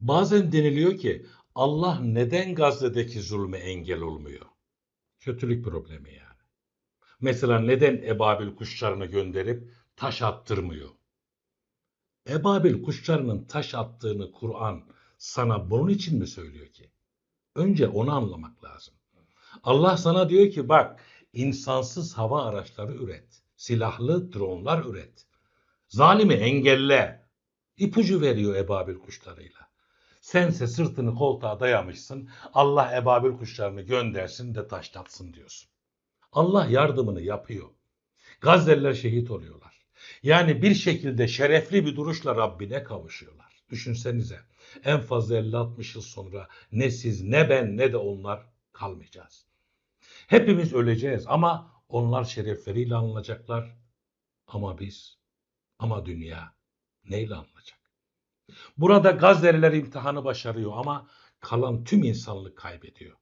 Bazen deniliyor ki Allah neden Gazze'deki zulme engel olmuyor? Kötülük problemi yani. Mesela neden ebabil kuşlarını gönderip taş attırmıyor? Ebabil kuşlarının taş attığını Kur'an sana bunun için mi söylüyor ki? Önce onu anlamak lazım. Allah sana diyor ki bak insansız hava araçları üret. Silahlı dronlar üret. Zalimi engelle. İpucu veriyor ebabil kuşlarıyla. Sense sırtını koltuğa dayamışsın. Allah ebabil kuşlarını göndersin de taşlatsın diyorsun. Allah yardımını yapıyor. Gazze'liler şehit oluyorlar. Yani bir şekilde şerefli bir duruşla Rabbine kavuşuyorlar. Düşünsenize en fazla 50-60 yıl sonra ne siz ne ben ne de onlar kalmayacağız. Hepimiz öleceğiz ama onlar şerefleriyle anılacaklar. Ama biz, ama dünya neyle anılacak? Burada Gazze'liler imtihanı başarıyor ama kalan tüm insanlık kaybediyor.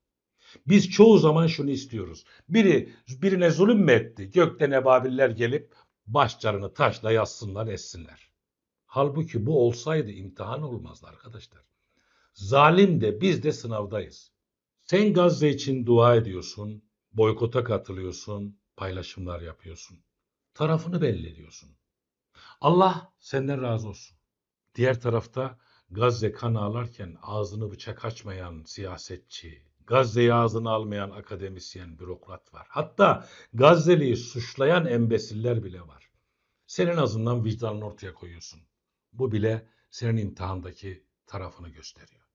Biz çoğu zaman şunu istiyoruz. Biri birine zulüm mü etti? Gökten ebabiller gelip başlarını taşla yazsınlar etsinler. Halbuki bu olsaydı imtihan olmazdı arkadaşlar. Zalim de biz de sınavdayız. Sen Gazze için dua ediyorsun, boykota katılıyorsun, paylaşımlar yapıyorsun. Tarafını belli ediyorsun. Allah senden razı olsun. Diğer tarafta Gazze kan ağlarken ağzını bıçak açmayan siyasetçi, Gazze'yi ağzına almayan akademisyen, bürokrat var. Hatta Gazze'liyi suçlayan embesiller bile var. Sen en azından vicdanını ortaya koyuyorsun. Bu bile senin imtihandaki tarafını gösteriyor.